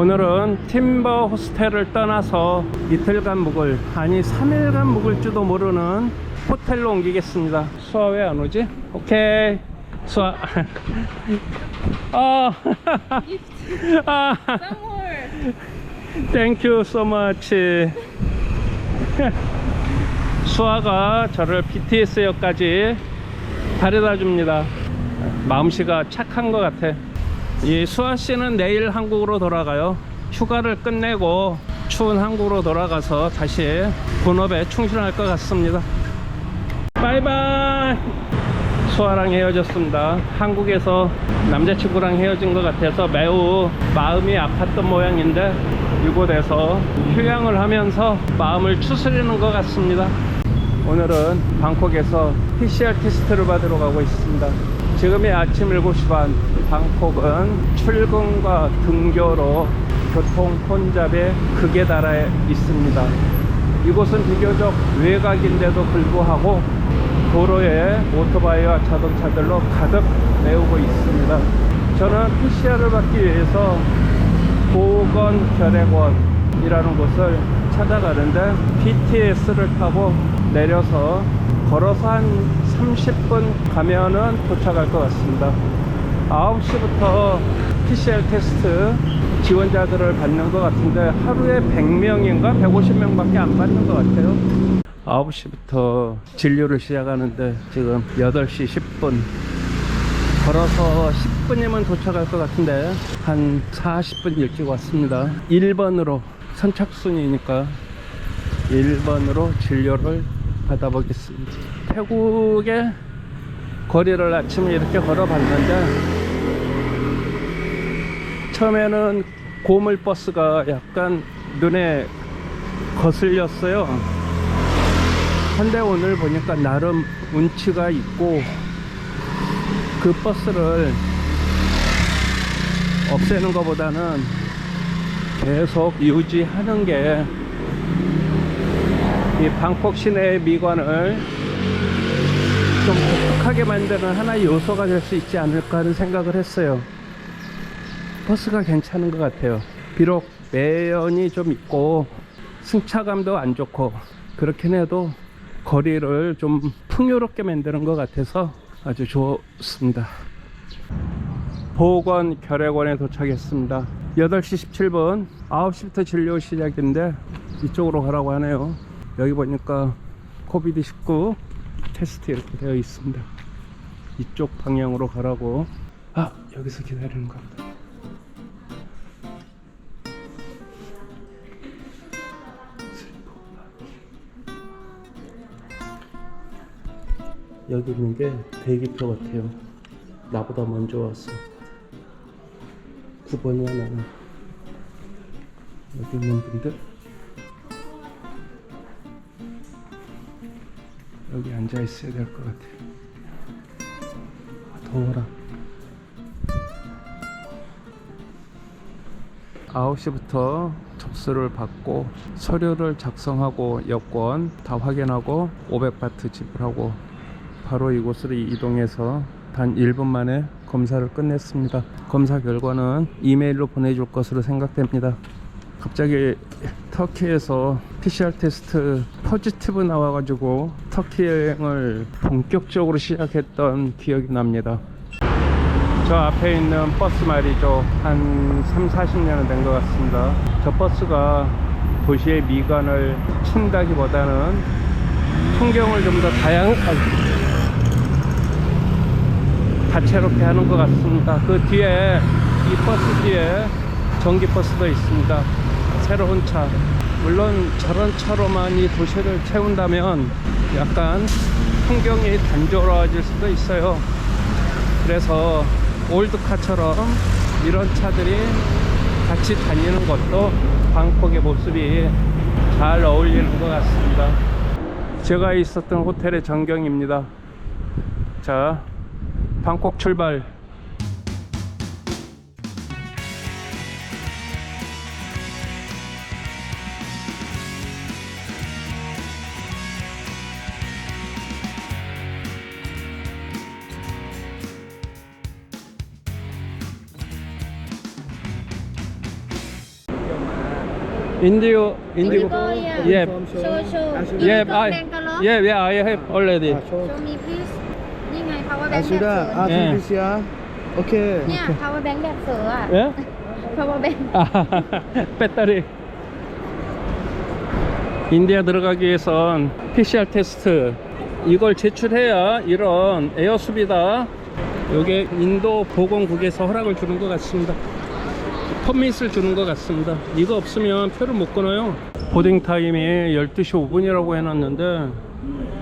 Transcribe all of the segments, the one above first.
오늘은 팀버 호스텔을 떠나서 이틀간 묵을 아니 3일간 묵을지도 모르는 호텔로 옮기겠습니다 수아 왜 안 오지? 오케이 수아 아, 아 Somewhere. Thank you so much. 수아가 저를 BTS역까지 데려다 줍니다. 마음씨가 착한 것 같아. 이 수아 씨는 내일 한국으로 돌아가요. 휴가를 끝내고 추운 한국으로 돌아가서 다시 본업에 충실할 것 같습니다. 바이바이. 수아랑 헤어졌습니다. 한국에서 남자친구랑 헤어진 것 같아서 매우 마음이 아팠던 모양인데 이곳에서 휴양을 하면서 마음을 추스리는 것 같습니다. 오늘은 방콕에서 PCR 테스트를 받으러 가고 있습니다. 지금이 아침 7시 반. 방콕은 출근과 등교로 교통 혼잡에 극에 달해 있습니다. 이곳은 비교적 외곽인데도 불구하고 도로에 오토바이와 자동차들로 가득 메우고 있습니다. 저는 PCR을 받기 위해서 보건 결핵원이라는 곳을 찾아가는데 BTS를 타고 내려서 걸어서 한 30분 가면은 도착할 것 같습니다. 9시부터 PCR 테스트 지원자들을 받는 것 같은데 하루에 100명인가 150명 밖에 안 받는 것 같아요. 9시부터 진료를 시작하는데 지금 8시 10분 걸어서 10분이면 도착할 것 같은데 한 40분 일찍 왔습니다 1번으로 선착순이니까 1번으로 진료를 받아보겠습니다 태국의 거리를 아침에 이렇게 걸어봤는데 처음에는 고물버스가 약간 눈에 거슬렸어요. 근데 오늘 보니까 나름 운치가 있고 그 버스를 없애는 것보다는 계속 유지하는 게 이 방콕 시내의 미관을 좀 독특하게 만드는 하나의 요소가 될 수 있지 않을까 하는 생각을 했어요. 버스가 괜찮은 것 같아요. 비록 매연이 좀 있고 승차감도 안 좋고 그렇긴 해도 거리를 좀 풍요롭게 만드는 것 같아서 아주 좋습니다. 보건 결핵원에 도착했습니다. 8시 17분, 9시부터 진료 시작인데 이쪽으로 가라고 하네요. 여기 보니까 코비드 19 테스트 이렇게 되어 있습니다. 이쪽 방향으로 가라고. 아, 여기서 기다리는 겁니다. 여기 있는 게 대기표 같아요. 나보다 먼저 왔어. 9번이야 나는. 여기 있는 분들 여기 앉아 있어야 될 것 같아요. 아, 더워라. 9시부터 접수를 받고 서류를 작성하고 여권 다 확인하고 500바트 지불하고 바로 이곳으로 이동해서 단 1분 만에 검사를 끝냈습니다. 검사 결과는 이메일로 보내줄 것으로 생각됩니다. 갑자기 터키에서 PCR 테스트 포지티브 나와가지고 터키 여행을 본격적으로 시작했던 기억이 납니다. 저 앞에 있는 버스 말이죠. 한 3, 40년은 된 것 같습니다. 저 버스가 도시의 미관을 친다기보다는 풍경을 좀 더 다양하게 다채롭게 하는 것 같습니다. 그 뒤에 이 버스 뒤에 전기 버스도 있습니다. 새로운 차. 물론 저런 차로만 이 도시를 채운다면 약간 풍경이 단조로워질 수도 있어요. 그래서 올드카처럼 이런 차들이 같이 다니는 것도 방콕의 모습이 잘 어울리는 것 같습니다. 제가 있었던 호텔의 전경입니다. 자, 방콕 출발. Indio, Indigo. Indigo, yeah. Yeah. Show, show. Actually- Yeah, You talk I, Bangalore? yeah, yeah, I have already. Ah, show. Show me please นี่ไง power bank แบบ Ashida, เสือ ah, Yeah. this yeah. Okay. เนี่ย power bank แบบเสืออะ 예? power bank 아, 배터리. 인디아 들어가기 위해선 PCR 테스트 이걸 제출해야 이런 에어숲이다. 이게 인도 보건국에서 허락을 주는 것 같습니다. 퍼밋을 주는 것 같습니다. 이거 없으면 표를 못 끊어요. 보딩 타임이 12시 5분이라고 해놨는데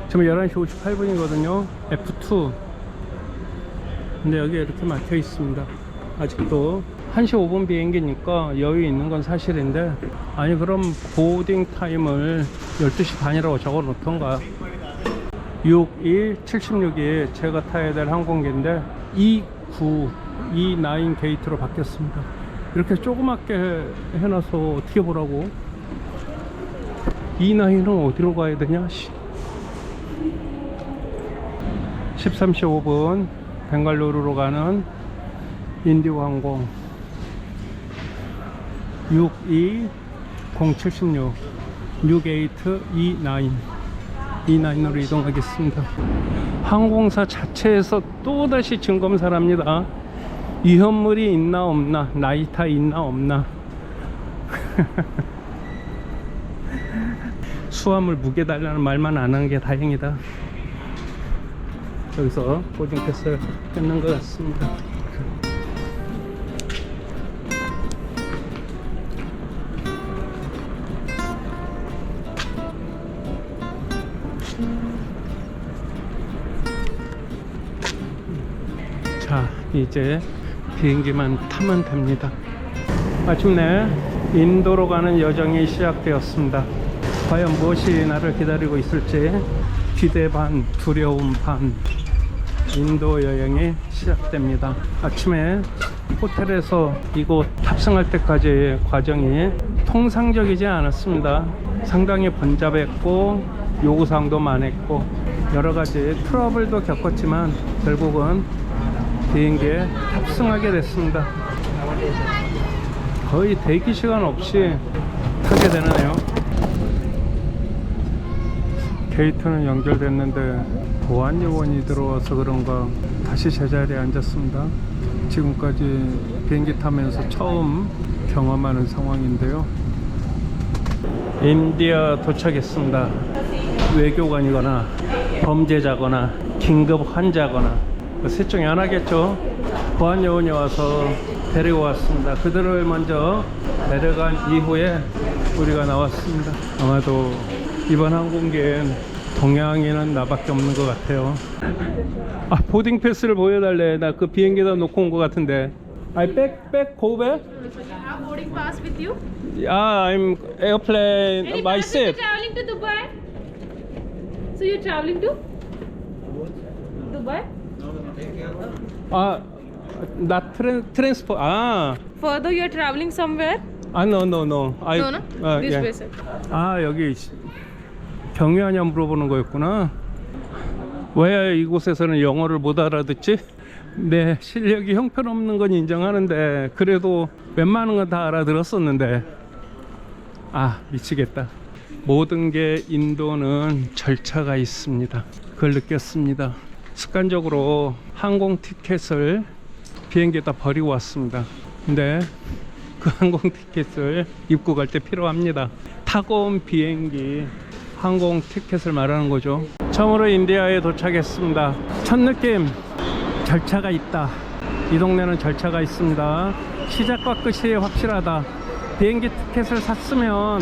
지금 11시 58분이거든요. F2. 근데 여기 이렇게 막혀 있습니다. 아직도 1시 5분 비행기니까 여유 있는 건 사실인데 아니 그럼 보딩 타임을 12시 반이라고 적어 놓던가 62 76이 제가 타야 될 항공기인데 29 29 게이트로 바뀌었습니다. 이렇게 조그맣게 해- 해놔서 어떻게 보라고? 29는 어디로 가야 되냐? 씨. 13시 5분 벵갈루루로 가는 인디고 항공. 62076 뉴게이트 29 29으로 이동하겠습니다. 항공사 자체에서 또다시 증검사를 합니다 위험물이 있나 없나? 나이타 있나 없나? 수화물 무게 달라는 말만 안 하는 게 다행이다. 여기서 보딩 패스를 끊는 것 같습니다. 자 이제 비행기만 타면 됩니다. 마침내 인도로 가는 여정이 시작되었습니다. 과연 무엇이 나를 기다리고 있을지 기대 반 두려움 반. 인도 여행이 시작됩니다. 아침에 호텔에서 이곳 탑승할 때까지의 과정이 통상적이지 않았습니다. 상당히 번잡했고 요구사항도 많았고 여러 가지 트러블도 겪었지만 결국은 비행기에 탑승하게 됐습니다. 거의 대기 시간 없이 타게 되네요. 게이트는 연결됐는데 보안 요원이 들어와서 그런가 다시 제자리에 앉았습니다. 지금까지 비행기 타면서 처음 경험하는 상황인데요. 인디아 도착했습니다. 외교관이거나 범죄자거나 긴급 환자거나 그 셋 중에 하나겠죠. 보안 요원이 와서 데리고 왔습니다. 그들을 먼저 데려간 이후에 우리가 나왔습니다. 아마도 이번 항공기엔 동양인은 나밖에 없는 것 같아요. 아 보딩 패스를 보여달래. 나 그 비행기에다 놓고 온 것 같은데. I back back go back. have boarding pass with you? Yeah, I'm airplane Any if you're traveling to Dubai? So you're traveling to Dubai? 아, 나 트랜 트랜스포. 아, Further, you're traveling somewhere? 아, no, no, no. I, no, no. 아, this 예. way, sir. 아, 여기 경유하냐 물어보는 거였구나. 왜 이곳에서는 영어를 못 알아듣지? 네, 실력이 형편없는 건 인정하는데 그래도 웬만한 건 다 알아들었었는데 아, 미치겠다. 모든 게 인도는 절차가 있습니다. 그걸 느꼈습니다. 습관적으로 항공 티켓을 비행기에다 버리고 왔습니다. 근데 그 항공 티켓을 입고 갈 때 필요합니다. 타고 온 비행기 항공 티켓을 말하는 거죠. 처음으로 인디아에 도착했습니다. 첫 느낌 절차가 있다. 이 동네는 절차가 있습니다. 시작과 끝이 확실하다. 비행기 티켓을 샀으면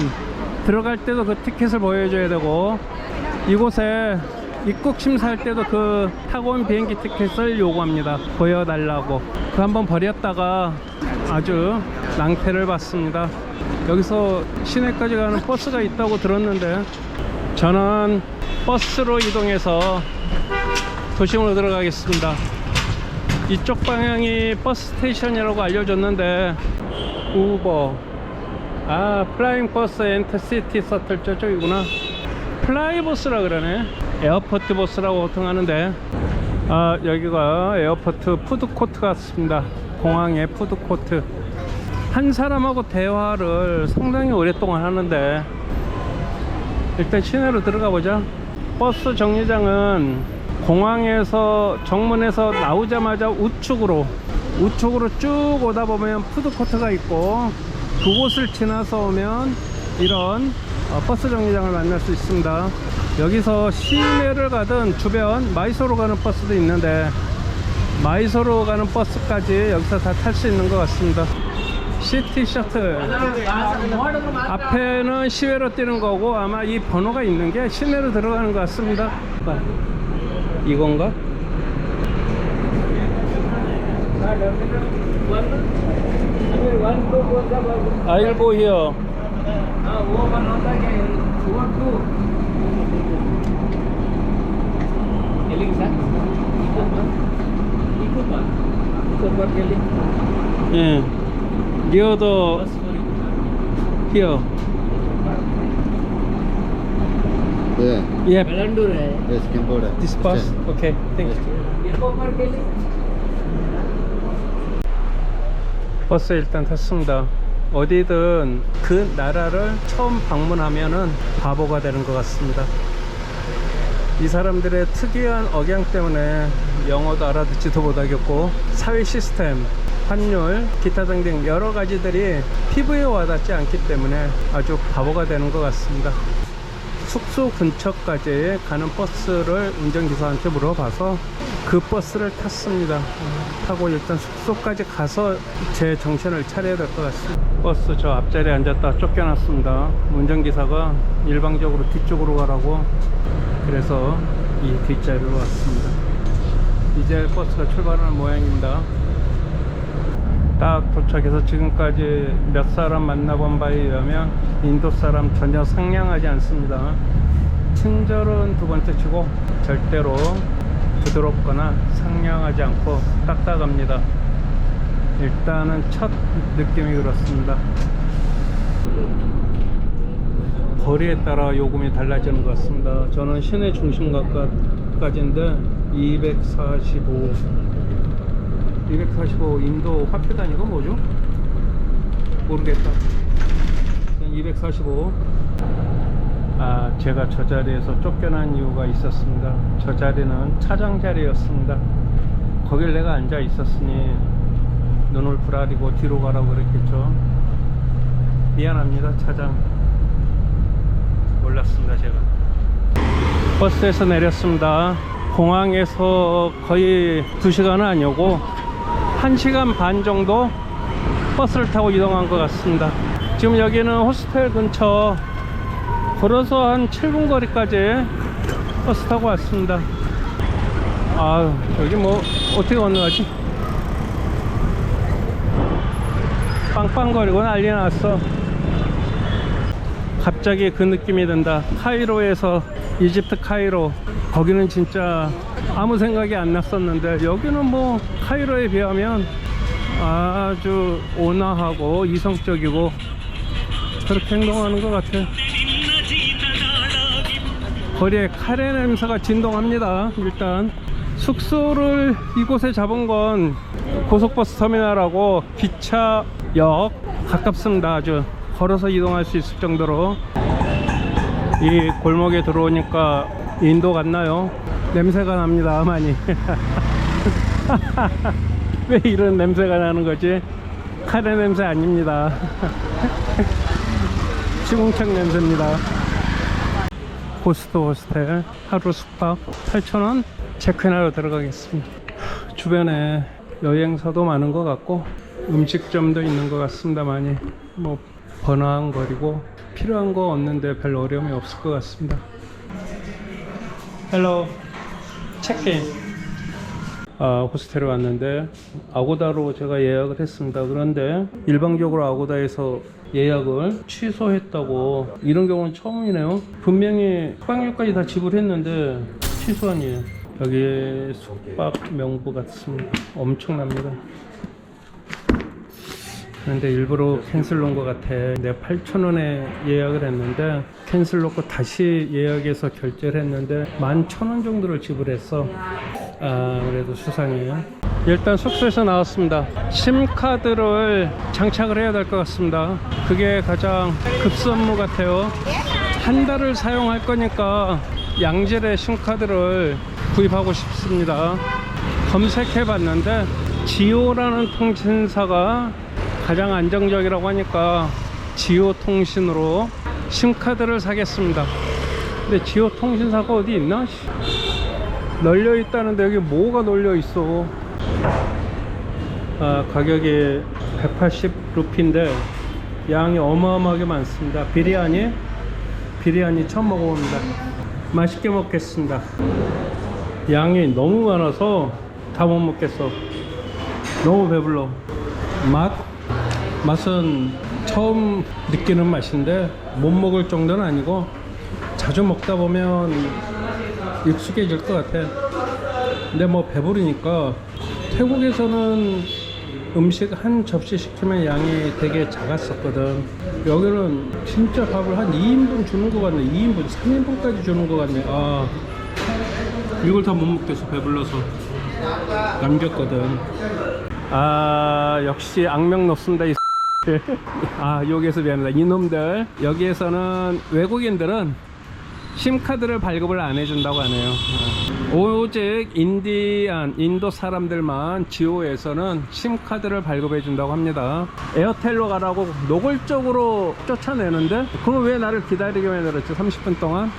들어갈 때도 그 티켓을 보여줘야 되고 이곳에 입국 심사할 때도 그 타고 온 비행기 티켓을 요구합니다. 보여달라고. 그 한번 버렸다가 아주 낭패를 봤습니다. 여기서 시내까지 가는 버스가 있다고 들었는데 저는 버스로 이동해서 도심으로 들어가겠습니다. 이쪽 방향이 버스 스테이션이라고 알려줬는데 우버 아 플라잉 버스 엔터시티 서틀 저쪽이구나 플라이버스라 그러네 에어포트 버스라고 보통 하는데 아 여기가 에어포트 푸드코트 같습니다 공항의 푸드코트 한 사람하고 대화를 상당히 오랫동안 하는데 일단 시내로 들어가 보자. 버스 정류장은 공항에서 정문에서 나오자마자 우측으로 우측으로 쭉 오다 보면 푸드코트가 있고 그곳을 지나서 오면 이런 어, 버스 정류장을 만날 수 있습니다. 여기서 시내를 가든 주변 마이소로 가는 버스도 있는데 마이소로 가는 버스까지 여기서 다 탈 수 있는 것 같습니다. 시티 셔틀 앞에는 시외로 뛰는 거고 아마 이 번호가 있는 게 시내로 들어가는 것 같습니다. 이건가? I'll go here. Yeah. Near the here. Yeah. Yeah. Yes, Cambodia. This bus. Okay. Thank you. 버스 일단 탔습니다. 어디든 그 나라를 처음 방문하면은 바보가 되는 것 같습니다. 이 사람들의 특이한 억양 때문에 영어도 알아듣지도 못하겠고 사회 시스템, 환율, 기타 등등 여러 가지들이 피부에 와닿지 않기 때문에 아주 바보가 되는 것 같습니다. 숙소 근처까지 가는 버스를 운전기사한테 물어봐서 그 버스를 탔습니다. 타고 일단 숙소까지 가서 제 정신을 차려야 될 것 같습니다. 버스 저 앞자리에 앉았다 쫓겨났습니다. 운전기사가 일방적으로 뒤쪽으로 가라고 그래서 이 뒷자리로 왔습니다. 이제 버스가 출발하는 모양입니다. 딱 도착해서 지금까지 몇 사람 만나본 바에 의하면 인도 사람 전혀 상냥하지 않습니다. 친절은 두 번째 치고 절대로 부드럽거나 상냥하지 않고 딱딱합니다. 일단은 첫 느낌이 그렇습니다. 거리에 따라 요금이 달라지는 것 같습니다. 저는 시내 중심가까지인데 245 245 인도 화폐 단위가 뭐죠? 모르겠다. 245. 아, 제가 저 자리에서 쫓겨난 이유가 있었습니다. 저 자리는 차장 자리였습니다. 거길 내가 앉아 있었으니 눈을 부라리고 뒤로 가라고 그랬겠죠. 미안합니다, 차장. 몰랐습니다, 제가. 버스에서 내렸습니다. 공항에서 거의 2시간은 아니고 1시간 반 정도 버스를 타고 이동한 것 같습니다. 지금 여기는 호스텔 근처 걸어서 한 7분 거리까지 버스 타고 왔습니다. 아, 여기 뭐 어떻게 건너가지? 빵빵거리고 난리 났어. 갑자기 그 느낌이 든다. 카이로에서 이집트 카이로. 거기는 진짜 아무 생각이 안 났었는데 여기는 뭐 카이로에 비하면 아주 온화하고 이성적이고 그렇게 행동하는 것 같아요. 거리에 카레 냄새가 진동합니다. 일단 숙소를 이곳에 잡은 건 고속버스 터미널하고 기차역 가깝습니다. 아주 걸어서 이동할 수 있을 정도로 이 골목에 들어오니까 인도 같나요? 냄새가 납니다. 많이. 왜 이런 냄새가 나는 거지? 카레 냄새 아닙니다. 시궁창 냄새입니다. 고스트 호스텔 하루 숙박 8,000원 체크인하러 들어가겠습니다. 주변에 여행사도 많은 것 같고 음식점도 있는 것 같습니다. 많이 뭐 번화한 거리고 필요한 거 얻는데 별 어려움이 없을 것 같습니다. 헬로 체크인 아, 호스텔에 왔는데 아고다로 제가 예약을 했습니다. 그런데 일방적으로 아고다에서 예약을 취소했다고 이런 경우는 처음이네요. 분명히 숙박료까지 다 지불했는데 취소 아니에요. 여기 숙박 명부 같습니다. 엄청납니다. 그런데 일부러 캔슬 놓은 것 같아. 내가 8,000원에 예약을 했는데 캔슬 놓고 다시 예약해서 결제를 했는데 11,000원 정도를 지불했어. 아, 그래도 수상해요. 일단 숙소에서 나왔습니다. 심카드를 장착을 해야 될 것 같습니다. 그게 가장 급선무 같아요. 한 달을 사용할 거니까 양질의 심카드를 구입하고 싶습니다. 검색해 봤는데 지오라는 통신사가 가장 안정적이라고 하니까 지오 통신으로 심카드를 사겠습니다. 근데 지오 통신사가 어디 있나? 씨. 널려 있다는데 여기 뭐가 널려 있어? 아, 가격이 180 루피인데 양이 어마어마하게 많습니다. 비리아니 비리아니 처음 먹어봅니다. 맛있게 먹겠습니다. 양이 너무 많아서 다 못 먹겠어. 너무 배불러. 맛 맛은 처음 느끼는 맛인데 못 먹을 정도는 아니고 자주 먹다 보면 익숙해질 것 같아. 근데 뭐 배부르니까 태국에서는 음식 한 접시 시키면 양이 되게 작았었거든. 여기는 진짜 밥을 한 2인분 주는 것 같네. 2인분, 3인분까지 주는 것 같네. 아, 이걸 다 못 먹겠어. 배불러서. 남겼거든. 아, 역시 악명 높습니다. 이 아, 여기에서 미안하다. 이놈들. 여기에서는 외국인들은 심카드를 발급을 안 해준다고 하네요. 어. 오직 인디안, 인도 사람들만 지오에서는 심카드를 발급해 준다고 합니다. 에어텔로 가라고 노골적으로 쫓아내는데, 그럼 왜 나를 기다리게 만들었지? 30분 동안?